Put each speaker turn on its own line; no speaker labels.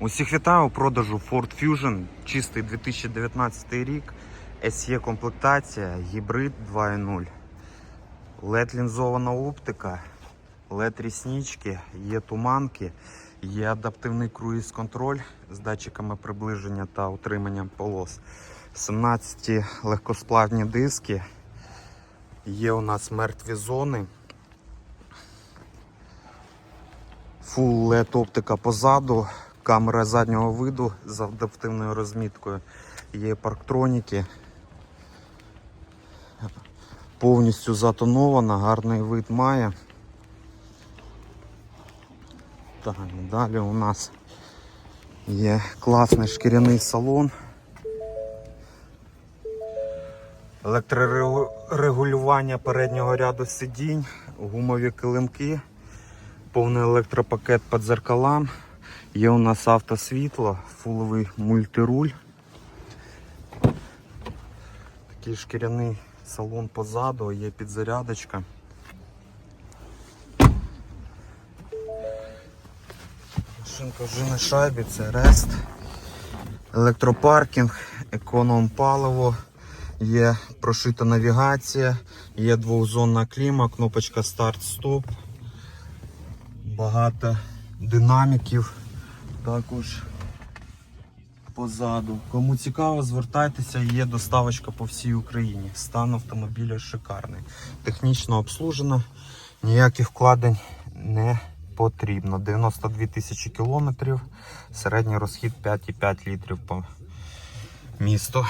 Усіх вітаю у продажу Ford Fusion, чистий 2019 рік, SE комплектація, гібрид 2.0, LED лінзована оптика, LED ріснички, є туманки, є адаптивний круїз-контроль з датчиками приближення та утриманням полос, 17 легкосплавні диски, є у нас мертві зони. Full LED оптика позаду, камера заднього виду з адаптивною розміткою, є парктроніки. Повністю затонована, гарний вид має. Так, далі у нас є класний шкіряний салон. Електрорегулювання переднього ряду сидінь, гумові килимки повний електропакет під зеркалам. Є у нас автосвітло, фуловий мультируль. Такий шкіряний салон позаду, є підзарядочка. Машинка вже на шайбі, це рест. Електропаркінг, економ паливо, є прошита навігація, є двохзонна кліма, кнопочка старт-стоп багато динаміків також позаду. Кому цікаво, звертайтеся, є доставочка по всій Україні. Стан автомобіля шикарний. Технічно обслужено, ніяких вкладень не потрібно. 92 тисячі кілометрів, середній розхід 5,5 літрів по місту.